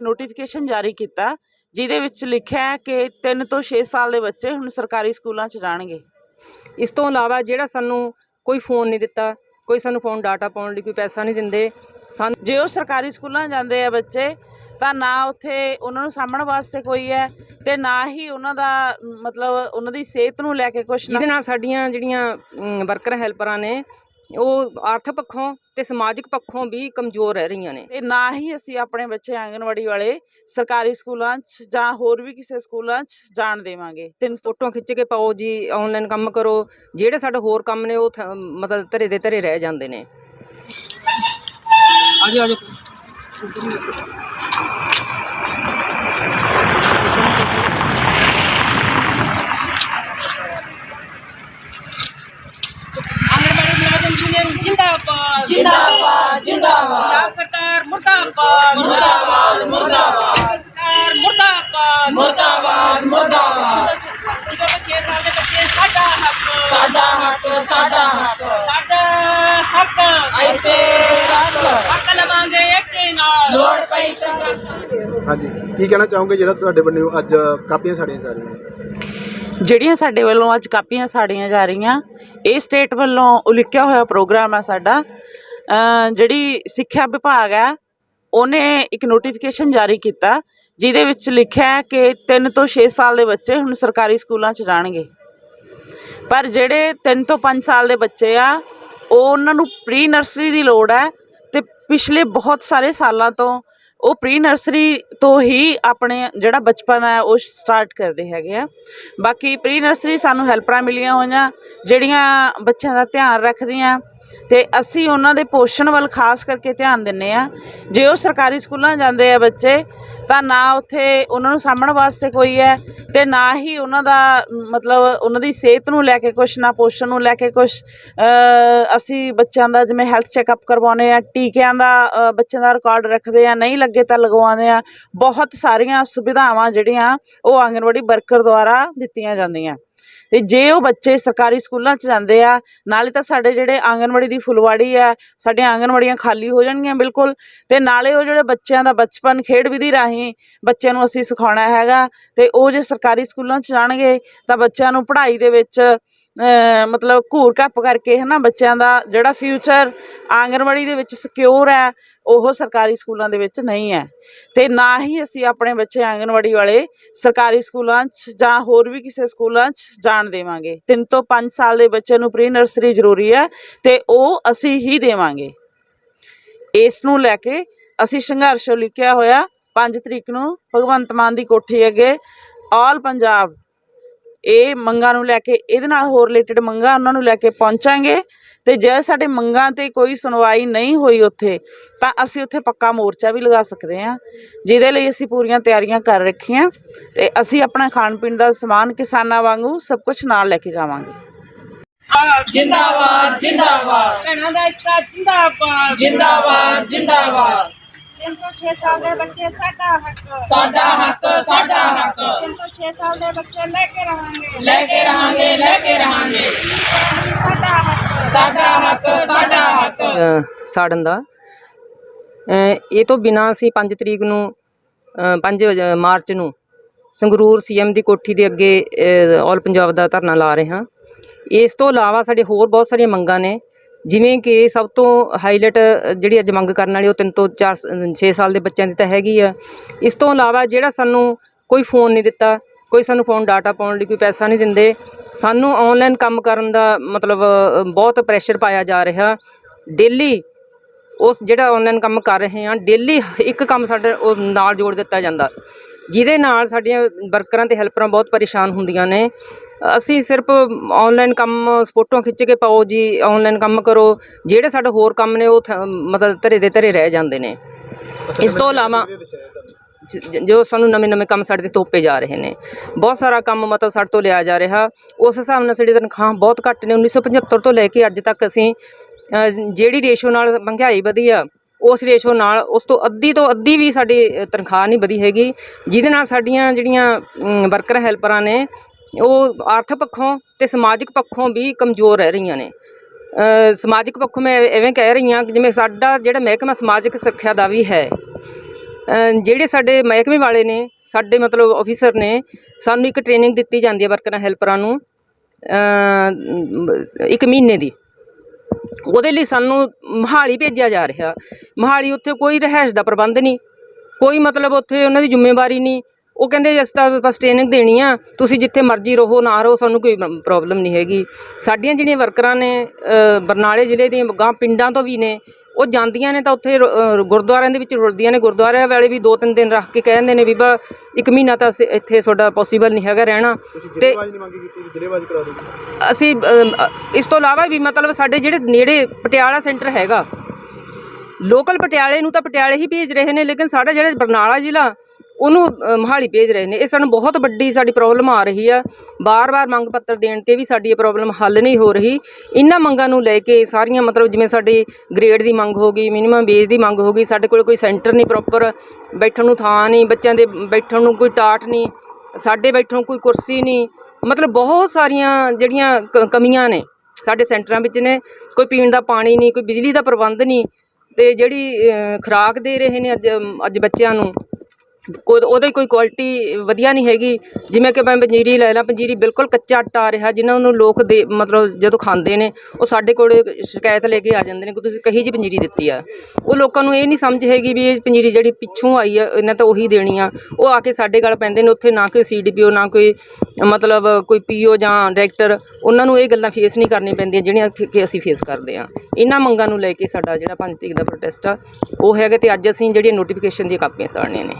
Notification ਜਾਰੀ ਕੀਤਾ ਜਿਹਦੇ ਵਿੱਚ ਲਿਖਿਆ ਹੈ ਕਿ 3 ਤੋਂ 6 ਸਾਲ ਦੇ ਬੱਚੇ ਹੁਣ ਸਰਕਾਰੀ ਸਕੂਲਾਂ 'ਚ ਜਾਣਗੇ। ਇਸ ਤੋਂ ਇਲਾਵਾ ਜਿਹੜਾ ਸਾਨੂੰ ਕੋਈ ਫੋਨ ਨਹੀਂ ਦਿੱਤਾ ਕੋਈ ਸਾਨੂੰ ਫੋਨ ਡਾਟਾ ਪਾਉਣ ਲਈ ਕੋਈ ਪੈਸਾ ਨਹੀਂ ਦਿੰਦੇ ਸਾਨੂੰ ਜੇ ਉਹ ਸਰਕਾਰੀ ਸਕੂਲਾਂ ਜਾਂਦੇ ਆ ਬੱਚੇ ਤਾਂ ਨਾ ਉੱਥੇ ਉਹਨਾਂ ਨੂੰ ਸਾਂਭਣ ਵਾਸਤੇ ਕੋਈ ਹੈ ਤੇ ਨਾ ਹੀ ਉਹਨਾਂ ਦਾ ਮਤਲਬ ਉਹਨਾਂ ਦੀ ਸਿਹਤ ਨੂੰ ਲੈ ਕੇ ਕੁਝ ਜਿਹਦੇ ਨਾਲ ਸਾਡੀਆਂ ਜਿਹੜੀਆਂ ਵਰਕਰ ਹੈਲਪਰਾਂ ਨੇ ਉਹ ਆਰਥਿਕ ਪੱਖੋਂ ਤੇ ਸਮਾਜਿਕ ਪੱਖੋਂ ਵੀ ਕਮਜ਼ੋਰ ਰਹਿ ਰਹੀਆਂ ਨੇ। ਤੇ ਨਾ ਹੀ ਅਸੀਂ ਆਪਣੇ ਬੱਚੇ ਆਂਗਨਵਾੜੀ ਵਾਲੇ ਸਰਕਾਰੀ ਸਕੂਲਾਂ 'ਚ ਜਾਂ ਹੋਰ ਵੀ ਕਿਸੇ ਸਕੂਲਾਂ 'ਚ ਜਾਣ ਦੇਵਾਂਗੇ। ਤਿੰਨ ਫੋਟੋਆਂ ਖਿੱਚ ਕੇ ਪਾਓ ਜੀ ਆਨਲਾਈਨ ਕੰਮ ਕਰੋ। ਜਿਹੜੇ ਸਾਡੇ ਹੋਰ ਕੰਮ ਨੇ ਉਹ ਮਤਲਬ ਧਰੇ ਦੇ ਧਰੇ ਰਹਿ ਜਾਂਦੇ ਨੇ। ਆਜੋ ਆਜੋ ਜਿੰਦਾਬਾਦ ਜਿੰਦਾਬਾਦ। ਜਿੰਦਾਬਾਦ ਪੰਜਾਬ ਸਰਕਾਰ ਮੁਰਦਾਬਾਦ। ਮੁਰਦਾਬਾਦ ਮੁਰਦਾਬਾਦ। ਸਰਕਾਰ ਮੁਰਦਾਬਾਦ। ਮੁਰਦਾਬਾਦ ਮੁਰਦਾਬਾਦ। ਜਦੋਂ ਬੱਚੇ ਸਾਲ ਦੇ ਬੱਚੇ ਸਾਡਾ ਹੱਕ। ਸਾਡਾ ਹੱਕ ਸਾਡਾ ਹੱਕ। ਸਾਡਾ ਹੱਕ। ਇੱਥੇ ਰੱਖ। ਹੱਕ ਲਵਾਂਗੇ ਇੱਕ ਨਾਲ। ਲੋੜ ਪਈ ਸੰਗਤ ਹਾਂਜੀ। ਕੀ ਕਹਿਣਾ ਚਾਹੋਗੇ ਜਿਹੜਾ ਤੁਹਾਡੇ ਵੱਲੋਂ ਅੱਜ ਕਾਪੀਆਂ ਸਾੜੀਆਂ ਜਾ ਰਹੀਆਂ? ਜਿਹੜੀਆਂ ਸਾਡੇ ਵੱਲੋਂ ਅੱਜ ਕਾਪੀਆਂ ਸਾੜੀਆਂ ਜਾ ਰਹੀਆਂ ਇਹ ਸਟੇਟ ਵੱਲੋਂ ਉਲੀਕਿਆ ਹੋਇਆ ਪ੍ਰੋਗਰਾਮ ਹੈ ਸਾਡਾ। ਜਿਹੜੀ ਸਿੱਖਿਆ ਵਿਭਾਗ ਹੈ, ਉਹਨੇ ਇੱਕ ਨੋਟੀਫਿਕੇਸ਼ਨ ਜਾਰੀ ਕੀਤਾ, ਜਿਹਦੇ ਵਿੱਚ ਲਿਖਿਆ ਹੈ ਕਿ 3 ਤੋਂ 6 ਸਾਲ ਦੇ ਬੱਚੇ ਹੁਣ ਸਰਕਾਰੀ ਸਕੂਲਾਂ 'ਚ ਜਾਣਗੇ। ਪਰ ਜਿਹੜੇ 3 ਤੋਂ 5 ਸਾਲ ਦੇ ਬੱਚੇ ਆ, ਉਹ ਉਹਨਾਂ ਨੂੰ ਪ੍ਰੀ ਨਰਸਰੀ ਦੀ ਲੋੜ ਹੈ ਤੇ ਪਿਛਲੇ ਬਹੁਤ ਸਾਰੇ ਸਾਲਾਂ ਤੋਂ ਉਹ ਪ੍ਰੀ ਨਰਸਰੀ ਤੋਂ ਹੀ ਆਪਣੇ ਜਿਹੜਾ ਬਚਪਨ ਹੈ, ਉਹ ਸਟਾਰਟ ਕਰਦੇ ਹੈਗੇ ਆ। ਬਾਕੀ ਪ੍ਰੀ ਨਰਸਰੀ ਸਾਨੂੰ ਹੈਲਪਰਾਂ ਮਿਲੀਆਂ ਹੋਈਆਂ, ਜਿਹੜੀਆਂ ਬੱਚਿਆਂ ਦਾ ਧਿਆਨ ਰੱਖਦੀਆਂ। ਤੇ ਅਸੀਂ ਉਹਨਾਂ ਦੇ ਪੋਸ਼ਣ ਵੱਲ ਖਾਸ ਕਰਕੇ ਧਿਆਨ ਦਿੰਨੇ ਆ। ਜੇ ਉਹ ਸਰਕਾਰੀ ਸਕੂਲਾਂ ਜਾਂਦੇ ਆ ਬੱਚੇ, ਤਾਂ ਨਾ ਉੱਥੇ ਉਹਨਾਂ ਨੂੰ ਸਾਂਭਣ ਵਾਸਤੇ ਕੋਈ ਹੈ ਤੇ ਨਾ ਹੀ ਉਹਨਾਂ ਦਾ, ਮਤਲਬ ਉਹਨਾਂ ਦੀ ਸਿਹਤ ਨੂੰ ਲੈ ਕੇ ਕੁਝ ਨਾ ਪੋਸ਼ਣ ਨੂੰ ਲੈ ਕੇ ਕੁਝ ਅਸੀਂ ਬੱਚਿਆਂ ਦਾ ਜਿਵੇਂ ਹੈਲਥ ਚੈੱਕਅਪ ਕਰਵਾਉਂਦੇ ਆ, ਟੀਕਿਆਂ ਦਾ ਬੱਚਿਆਂ ਦਾ ਰਿਕਾਰਡ ਰੱਖਦੇ ਆ, ਨਹੀਂ ਲੱਗੇ ਤਾਂ ਲਗਵਾਉਂਦੇ ਆ। ਬਹੁਤ ਸਾਰੀਆਂ ਸੁਵਿਧਾਵਾਂ ਜਿਹੜੀਆਂ ਉਹ ਆਂਗਨਵਾੜੀ ਵਰਕਰ ਦੁਆਰਾ ਦਿੱਤੀਆਂ ਜਾਂਦੀਆਂ। ਤੇ ਜੇ ਉਹ ਬੱਚੇ ਸਰਕਾਰੀ ਸਕੂਲਾਂ 'ਚ ਜਾਂਦੇ ਆ, ਨਾਲੇ ਤਾਂ ਸਾਡੇ ਜਿਹੜੇ ਆਂਗਨਵਾੜੀ ਦੀ ਫੁਲਵਾੜੀ ਆ, ਸਾਡੀਆਂ ਆਂਗਨਵਾੜੀਆਂ ਖਾਲੀ ਹੋ ਜਾਣਗੀਆਂ ਬਿਲਕੁਲ, ਤੇ ਨਾਲੇ ਉਹ ਜਿਹੜੇ ਬੱਚਿਆਂ ਦਾ ਬਚਪਨ ਖੇਡ ਵਿਧੀ ਰਾਹੀਂ ਬੱਚਿਆਂ ਨੂੰ ਅਸੀਂ ਸਿਖਾਉਣਾ ਹੈਗਾ, ਤੇ ਉਹ ਜੇ ਸਰਕਾਰੀ ਸਕੂਲਾਂ 'ਚ ਜਾਣਗੇ ਤਾਂ ਬੱਚਿਆਂ ਨੂੰ ਪੜ੍ਹਾਈ ਦੇ ਵਿੱਚ ਮਤਲਬ ਘੂਰ ਘੱਪ ਕਰਕੇ ਹਨਾ ਬੱਚਿਆਂ ਦਾ ਜਿਹੜਾ ਫਿਊਚਰ ਆਂਗਨਵਾੜੀ ਦੇ ਵਿੱਚ ਸਿਕਿਉਰ ਹੈ ਉਹ ਸਰਕਾਰੀ ਸਕੂਲਾਂ ਦੇ ਵਿੱਚ ਨਹੀਂ ਹੈ। ਤੇ ਨਾ ਹੀ ਅਸੀਂ ਆਪਣੇ ਬੱਚੇ ਆਂਗਣਵਾੜੀ ਵਾਲੇ ਸਰਕਾਰੀ ਸਕੂਲਾਂ 'ਚ ਜਾਂ ਹੋਰ ਵੀ ਕਿਸੇ ਸਕੂਲਾਂ 'ਚ ਜਾਣ ਦੇਵਾਂਗੇ। 3 ਤੋਂ 5 ਸਾਲ ਦੇ ਬੱਚੇ ਨੂੰ ਪ੍ਰੀ ਨਰਸਰੀ ਜ਼ਰੂਰੀ ਹੈ ਤੇ ਉਹ ਅਸੀਂ ਹੀ ਦੇਵਾਂਗੇ। ਇਸ ਨੂੰ ਲੈ ਕੇ ਅਸੀਂ ਸੰਘਰਸ਼ ਲਿਖਿਆ ਹੋਇਆ 5 ਤਰੀਕ ਨੂੰ ਭਗਵੰਤ ਮਾਨ ਦੀ ਕੋਠੀ ਅੱਗੇ ਆਲ ਪੰਜਾਬ ਇਹ ਮੰਗਾਂ ਨੂੰ ਲੈ ਕੇ, ਇਹਦੇ ਨਾਲ ਹੋਰ ਰਿਲੇਟਡ ਮੰਗਾਂ ਉਹਨਾਂ ਨੂੰ ਲੈ ਕੇ ਪਹੁੰਚਾਂਗੇ। ਤੇ ਜੇ ਸਾਡੇ ਮੰਗਾਂ ਤੇ ਕੋਈ ਸੁਣਵਾਈ ਨਹੀਂ ਹੋਈ ਉੱਥੇ ਤਾਂ ਅਸੀਂ ਉੱਥੇ ਪੱਕਾ ਮੋਰਚਾ ਵੀ ਲਗਾ ਸਕਦੇ ਹਾਂ ਜਿਹਦੇ ਲਈ ਅਸੀਂ ਪੂਰੀਆਂ ਤਿਆਰੀਆਂ ਕਰ ਰੱਖੀਆਂ ਤੇ ਅਸੀਂ ਆਪਣਾ ਖਾਣ ਪੀਣ ਦਾ ਸਮਾਨ ਕਿਸਾਨਾਂ ਵਾਂਗੂ ਸਭ ਕੁਝ ਨਾਲ ਲੈ ਕੇ ਜਾਵਾਂਗੇ। ਜਿੰਦਾਬਾਦ ਜਿੰਦਾਬਾਦ। ਭੈਣਾਂ ਦਾ ਇੱਕ ਜਿੰਦਾਬਾਦ। ਜਿੰਦਾਬਾਦ ਜਿੰਦਾਬਾਦ। ਤਿੰਨ ਤੋਂ 6 ਸਾਲ ਦੇ ਬੱਚੇ ਸਾਡਾ ਹੱਕ। ਸਾਡਾ ਹੱਕ ਸਾਡਾ ਹੱਕ। ਤਿੰਨ ਤੋਂ 6 ਸਾਲ ਦੇ ਬੱਚੇ ਲੈ ਕੇ ਰਵਾਂਗੇ ਲੈ ਕੇ ਰਹਾਂਗੇ ਲੈ ਕੇ ਰਹਾਂਗੇ। ਸਾਡਾ ਹੱਕ। ਸਾਡਾ ਹੱਕ ਸਾਡਾ ਹੱਕ। ਸਾੜਨ ਦਾ। ਇਹ ਤੋਂ ਬਿਨਾਂ ਅਸੀਂ 5 ਤਰੀਕ ਨੂੰ ਅ, 5 ਮਾਰਚ ਨੂੰ ਸੰਗਰੂਰ ਸੀਐਮ ਦੀ ਕੋਠੀ ਦੇ ਅੱਗੇ ਅ, ਆਲ ਪੰਜਾਬ ਦਾ ਧਰਨਾ ਲਾ ਰਹੇ ਹਾਂ। ਇਸ ਤੋਂ ਇਲਾਵਾ ਸਾਡੇ ਹੋਰ ਬਹੁਤ ਸਾਰੀਆਂ ਮੰਗਾਂ ਨੇ ਜਿਵੇਂ ਕਿ ਸਭ ਤੋਂ ਹਾਈਲਾਈਟ ਜਿਹੜੀ ਅੱਜ ਮੰਗ ਕਰਨ ਵਾਲੀ ਉਹ 3 ਤੋਂ 4 6 ਸਾਲ ਦੇ ਬੱਚਿਆਂ ਦੀ ਤਾਂ ਹੈਗੀ ਆ। ਇਸ ਤੋਂ ਇਲਾਵਾ ਜਿਹੜਾ ਸਾਨੂੰ ਕੋਈ ਫੋਨ ਨਹੀਂ ਦਿੱਤਾ ਕੋਈ ਸਾਨੂੰ ਫੋਨ ਡਾਟਾ ਪਾਉਣ ਲਈ ਕੋਈ ਪੈਸਾ ਨਹੀਂ ਦਿੰਦੇ ਸਾਨੂੰ ਆਨਲਾਈਨ ਕੰਮ ਕਰਨ ਦਾ ਮਤਲਬ ਬਹੁਤ ਪ੍ਰੈਸ਼ਰ ਪਾਇਆ ਜਾ ਰਿਹਾ। ਡੇਲੀ ਉਸ ਜਿਹੜਾ ਆਨਲਾਈਨ ਕੰਮ ਕਰ ਰਹੇ ਹਾਂ ਡੇਲੀ ਇੱਕ ਕੰਮ ਸਾਡੇ ਉਹ ਨਾਲ ਜੋੜ ਦਿੱਤਾ ਜਾਂਦਾ। ਜਿਹਦੇ ਨਾਲ ਸਾਡੀਆਂ ਵਰਕਰਾਂ ਤੇ ਹੈਲਪਰਾਂ ਬਹੁਤ ਪਰੇਸ਼ਾਨ ਹੁੰਦੀਆਂ ਨੇ। ਅਸੀਂ ਸਿਰਫ ਆਨਲਾਈਨ ਕੰਮ, ਫੋਟੋਆਂ ਖਿੱਚ ਕੇ ਪਾਓ ਜੀ ਆਨਲਾਈਨ ਕੰਮ ਕਰੋ। ਜਿਹੜੇ ਸਾਡੇ ਹੋਰ ਕੰਮ ਨੇ, ਉਹ ਥ- ਮਤਲਬ ਧਰੇ ਦੇ ਧਰੇ ਰਹਿ ਜਾਂਦੇ ਨੇ। ਇਸ ਤੋਂ ਇਲਾਵਾ ਜੋ ਸਾਨੂੰ ਨਵੇਂ ਨਵੇਂ ਕੰਮ ਸਾਡੇ ਤੇ ਤੋਪੇ ਜਾ ਰਹੇ ਨੇ। ਬਹੁਤ ਸਾਰਾ ਕੰਮ ਮਤਲਬ ਸਾਡੇ ਤੋਂ ਲਿਆ ਜਾ ਰਿਹਾ। ਉਸ ਹਿਸਾਬ ਨਾਲ ਸਾਡੀ ਤਨਖਾਹ ਬਹੁਤ ਘੱਟ ਨੇ। 1975 ਤੋਂ ਲੈ ਕੇ ਅੱਜ ਤੱਕ ਅਸੀਂ ਜਿਹੜੀ ਰੇਸ਼ੋ ਨਾਲ ਮਹਿੰਗਾਈ ਵਧੀ ਆ ਉਸ ਰੇਸ਼ੋ ਨਾਲ ਉਸ ਤੋਂ ਅੱਧੀ ਤੋਂ ਅੱਧੀ ਵੀ ਸਾਡੀ ਤਨਖਾਹ ਨਹੀਂ ਵਧੀ ਹੈਗੀ। ਜਿਹਦੇ ਨਾਲ ਸਾਡੀਆਂ ਜਿਹੜੀਆਂ ਅਮ, ਵਰਕਰ ਹੈਲਪਰਾਂ ਨੇ ਉਹ ਆਰਥਿਕ ਪੱਖੋਂ ਤੇ ਸਮਾਜਿਕ ਪੱਖੋਂ ਵੀ ਕਮਜ਼ੋਰ ਰਹਿ ਰਹੀਆਂ ਨੇ। ਸਮਾਜਿਕ ਪੱਖੋਂ ਮੈਂ ਐਵੇਂ ਕਹਿ ਰਹੀ ਹਾਂ ਕਿ ਜਿਵੇਂ ਸਾਡਾ ਜਿਹੜਾ ਮਹਿਕਮਾ ਸਮਾਜਿਕ ਸਿੱਖਿਆ ਦਾ ਵੀ ਹੈ ਜਿਹੜੇ ਸਾਡੇ ਮਹਿਕਮੇ ਵਾਲੇ ਨੇ, ਸਾਡੇ ਮਤਲਬ ਆਫੀਸਰ ਨੇ, ਸਾਨੂੰ ਇੱਕ ਟ੍ਰੇਨਿੰਗ ਦਿੱਤੀ ਜਾਂਦੀ ਹੈ ਵਰਕਰਾਂ ਹੈਲਪਰਾਂ ਨੂੰ ਇੱਕ ਮਹੀਨੇ ਦੀ। ਉਹਦੇ ਲਈ ਸਾਨੂੰ ਮਹਾਲੀ ਭੇਜਿਆ ਜਾ ਰਿਹਾ। ਮਹਾਲੀ ਉੱਥੇ ਕੋਈ ਰਹਿائش ਦਾ ਪ੍ਰਬੰਧ ਨਹੀਂ। ਕੋਈ ਮਤਲਬ ਉੱਥੇ ਉਹਨਾਂ ਦੀ ਜ਼ਿੰਮੇਵਾਰੀ ਨਹੀਂ। ਉਹ ਕਹਿੰਦੇ ਅਸੀਂ ਤਾਂ ਬਸ ਟ੍ਰੇਨਿੰਗ ਦੇਣੀ ਆ ਤੁਸੀਂ ਜਿੱਥੇ ਮਰਜ਼ੀ ਰਹੋ ਨਾ ਰਹੋ ਸਾਨੂੰ ਕੋਈ ਪ੍ਰੋਬਲਮ ਨਹੀਂ ਹੈਗੀ। ਸਾਡੀਆਂ ਜਿਹੜੀਆਂ ਵਰਕਰਾਂ ਨੇ ਬਰਨਾਲੇ ਜ਼ਿਲ੍ਹੇ ਦੀਆਂ ਗਾਂ ਪਿੰਡਾਂ ਤੋਂ ਵੀ ਨੇ ਉਹ ਜਾਂਦੀਆਂ ਨੇ ਤਾਂ ਉੱਥੇ ਗੁਰਦੁਆਰਿਆਂ ਦੇ ਵਿੱਚ ਰੁਲਦੀਆਂ ਨੇ। ਗੁਰਦੁਆਰਿਆਂ ਵਾਲੇ ਵੀ ਦੋ ਤਿੰਨ ਦਿਨ ਰੱਖ ਕੇ ਕਹਿੰਦੇ ਨੇ ਵੀ ਬਾ ਇੱਕ ਮਹੀਨਾ ਤਾਂ ਇੱਥੇ ਤੁਹਾਡਾ ਪੋਸੀਬਲ ਨਹੀਂ ਹੈਗਾ ਰਹਿਣਾ। ਤੇ ਅਸੀਂ ਇਸ ਤੋਂ ਇਲਾਵਾ ਵੀ ਮਤਲਬ ਸਾਡੇ ਜਿਹੜੇ ਨੇੜੇ ਪਟਿਆਲਾ ਸੈਂਟਰ ਹੈਗਾ ਲੋਕਲ ਪਟਿਆਲੇ ਨੂੰ ਤਾਂ ਪਟਿਆਲੇ ਹੀ ਭੇਜ ਰਹੇ ਨੇ ਲੇਕਿਨ ਸਾਡਾ ਜਿਹੜਾ ਬਰਨਾਲਾ ਜ਼ਿਲ੍ਹਾ ਉਹਨੂੰ ਅ, ਮੋਹਾਲੀ ਭੇਜ ਰਹੇ ਨੇ। ਇਹ ਸਾਨੂੰ ਬਹੁਤ ਵੱਡੀ ਸਾਡੀ ਪ੍ਰੋਬਲਮ ਆ ਰਹੀ ਆ। ਬਾਰ-ਬਾਰ ਮੰਗ ਪੱਤਰ ਦੇਣ ਤੇ ਵੀ ਸਾਡੀ ਇਹ ਪ੍ਰੋਬਲਮ ਹੱਲ ਨਹੀਂ ਹੋ ਰਹੀ। ਇਹਨਾਂ ਮੰਗਾਂ ਨੂੰ ਲੈ ਕੇ ਸਾਰੀਆਂ ਮਤਲਬ ਜਿਵੇਂ ਸਾਡੀ ਗ੍ਰੇਡ ਦੀ ਮੰਗ ਹੋ ਗਈ ਮਿਨੀਮਮ ਵੇਜ ਦੀ ਮੰਗ ਹੋ ਗਈ ਸਾਡੇ ਕੋਲ ਕੋਈ ਸੈਂਟਰ ਨਹੀਂ ਪ੍ਰੋਪਰ ਬੈਠਣ ਨੂੰ ਥਾਂ ਨਹੀਂ ਬੱਚਿਆਂ ਦੇ ਬੈਠਣ ਨੂੰ ਕੋਈ ਟਾਟ ਨਹੀਂ ਸਾਡੇ ਬੈਠਣ ਨੂੰ ਕੋਈ ਕੁਰਸੀ ਨਹੀਂ। ਮਤਲਬ ਬਹੁਤ ਸਾਰੀਆਂ ਜਿਹੜੀਆਂ ਕ- ਕਮੀਆਂ ਨੇ ਸਾਡੇ ਸੈਂਟਰਾਂ ਵਿੱਚ ਨੇ। ਕੋਈ ਪੀਣ ਦਾ ਪਾਣੀ ਨਹੀਂ ਕੋਈ ਬਿਜਲੀ ਦਾ ਪ੍ਰਬੰਧ ਨਹੀਂ। ਤੇ ਜਿਹੜੀ ਅ, ਖੁਰਾਕ ਦੇ ਰਹੇ ਨੇ ਅੱਜ ਅੱਜ ਬੱਚਿਆਂ ਨੂੰ ਕੋਈ ਉਹਦੀ ਕੋਈ ਕੁਆਲਿਟੀ ਵਧੀਆ ਨਹੀਂ ਹੈਗੀ। ਜਿਵੇਂ ਕਿ ਮੈਂ ਪੰਜੀਰੀ ਲੈ ਲਾਂ, ਪੰਜੀਰੀ ਬਿਲਕੁਲ ਕੱਚਾ ਆਟਾ ਆ ਰਿਹਾ ਜਿਨ੍ਹਾਂ ਨੂੰ ਲੋਕ ਦੇ ਮਤਲਬ ਜਦੋਂ ਖਾਂਦੇ ਨੇ, ਉਹ ਸਾਡੇ ਕੋਲ ਸ਼ਿਕਾਇਤ ਲੈ ਕੇ ਆ ਜਾਂਦੇ ਨੇ ਕਿ ਤੁਸੀਂ ਕਹੀ ਜੀ ਪੰਜੀਰੀ ਦਿੱਤੀ ਆ। ਉਹ ਲੋਕਾਂ ਨੂੰ ਇਹ ਨਹੀਂ ਸਮਝ ਹੈਗੀ ਵੀ ਇਹ ਪੰਜੀਰੀ ਜਿਹੜੀ ਪਿੱਛੋਂ ਆਈ ਆ, ਇਹਨਾਂ ਤਾਂ ਉਹੀ ਦੇਣੀ ਆ। ਉਹ ਆ ਕੇ ਸਾਡੇ ਗੱਲ ਪੈਂਦੇ ਨੇ, ਉੱਥੇ ਨਾ ਕੋਈ ਸੀਡੀਪੀਓ ਨਾ ਕੋਈ ਮਤਲਬ ਕੋਈ ਪੀਓ ਜਾਂ ਡਾਇਰੈਕਟਰ ਉਹਨਾਂ ਨੂੰ ਇਹ ਗੱਲਾਂ ਫੇਸ ਨਹੀਂ ਕਰਨੀਆਂ ਪੈਂਦੀਆਂ ਜਿਹੜੀਆਂ ਕਿ ਅਸੀਂ ਫੇਸ ਕਰਦੇ ਆ। ਇਹਨਾਂ ਮੰਗਾਂ ਨੂੰ ਲੈ ਕੇ ਸਾਡਾ ਜਿਹੜਾ ਪੰਜ ਤਰੀਕ ਦਾ ਪ੍ਰੋਟੈਸਟ ਆ, ਉਹ ਹੈਗਾ ਤੇ ਅੱਜ ਅਸੀਂ ਜਿਹੜੀਆਂ ਨੋਟੀਫਿਕੇਸ਼ਨ ਦੀਆਂ ਕਾਪੀਆਂ ਸਾੜਨੀਆਂ ਨੇ।